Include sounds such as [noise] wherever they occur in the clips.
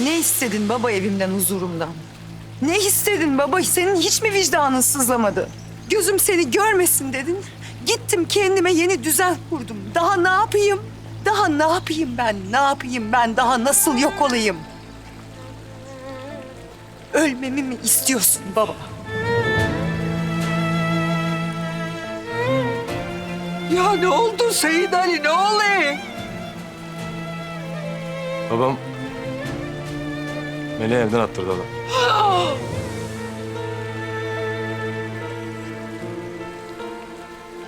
Ne istedin baba evimden, huzurumdan? Ne istedin baba? Senin hiç mi vicdanın sızlamadı? Gözüm seni görmesin dedin. Gittim kendime yeni düzen kurdum. Daha ne yapayım? Daha ne yapayım ben? Ne yapayım ben? Daha nasıl yok olayım? Ölmemi mi istiyorsun baba? Ya ne oldu Seyit Ali ne oluyor? Babam Melih'i evden attırdı adam.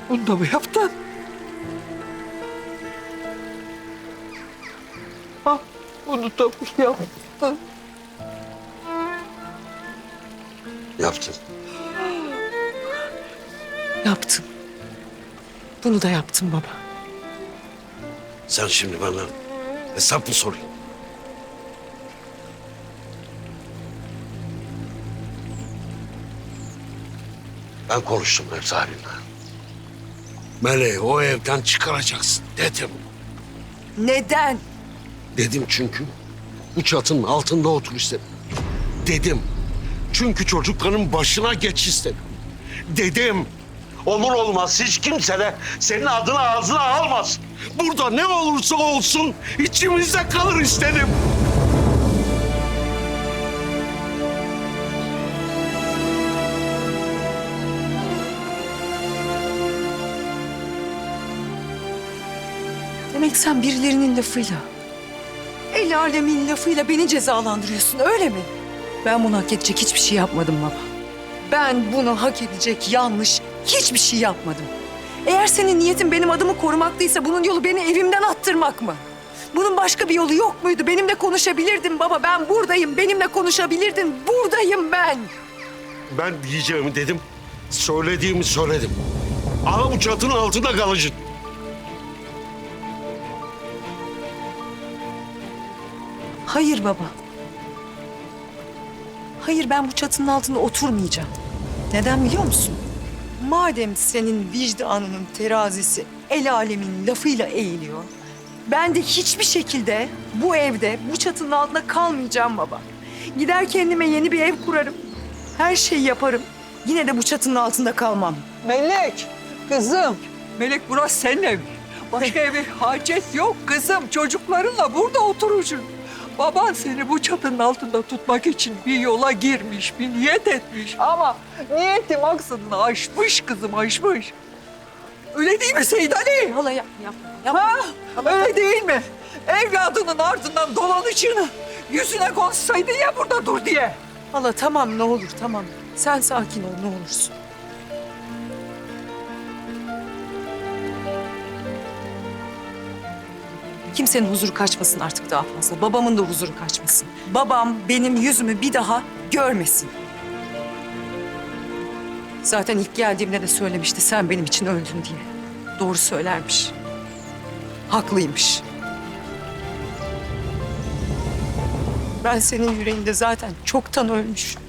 Bunu da mı yaptın? Ha, bunu da mı yaptın? Yaptın. Yaptım. Bunu da yaptım baba. Sen şimdi bana hesap mı soruyorsun? Ben konuştum ev sahibine. Meleği o evden çıkaracaksın dedim. Neden? Dedim çünkü bu çatının altında otur istedim. Dedim. Çünkü çocukların başına geç istedim. Dedim. Olur olmaz hiç kimse de senin adını ağzına almaz. Burada ne olursa olsun içimizde kalır istedim. Demek sen birilerinin lafıyla, el alemin lafıyla beni cezalandırıyorsun öyle mi? Ben bunu hak edecek hiçbir şey yapmadım baba. Ben bunu hak edecek yanlış hiçbir şey yapmadım. Eğer senin niyetin benim adımı korumaklıysa bunun yolu beni evimden attırmak mı? Bunun başka bir yolu yok muydu? Benimle konuşabilirdin baba. Ben buradayım. Benimle konuşabilirdin. Buradayım ben. Ben diyeceğimi dedim. Söylediğimi söyledim. Ama bu çatının altında kalacaksın. Hayır baba. Hayır ben bu çatının altında oturmayacağım. Neden biliyor musun? Madem senin vicdanının terazisi el alemin lafıyla eğiliyor. Ben de hiçbir şekilde bu evde, bu çatının altında kalmayacağım baba. Gider kendime yeni bir ev kurarım. Her şeyi yaparım. Yine de bu çatının altında kalmam. Melek, kızım. Melek burası senin evin. Başka [laughs] eve hacet yok kızım. Çocuklarınla burada oturursun. Baban seni bu çatının altında tutmak için bir yola girmiş, bir niyet etmiş. Ama niyeti maksadını aşmış kızım, aşmış. Öyle değil mi Seyit Ali? Hala yap, yapma, Ha? Öyle değil mi? Evladının ardından dolanışını yüzüne konsaydın ya burada dur diye. Hala tamam ne olur tamam. Sen sakin ol ne olursun. Kimsenin huzuru kaçmasın artık daha fazla. Babamın da huzuru kaçmasın. Babam benim yüzümü bir daha görmesin. Zaten ilk geldiğimde de söylemişti sen benim için öldün diye. Doğru söylermiş. Haklıymış. Ben senin yüreğinde zaten çoktan ölmüşüm.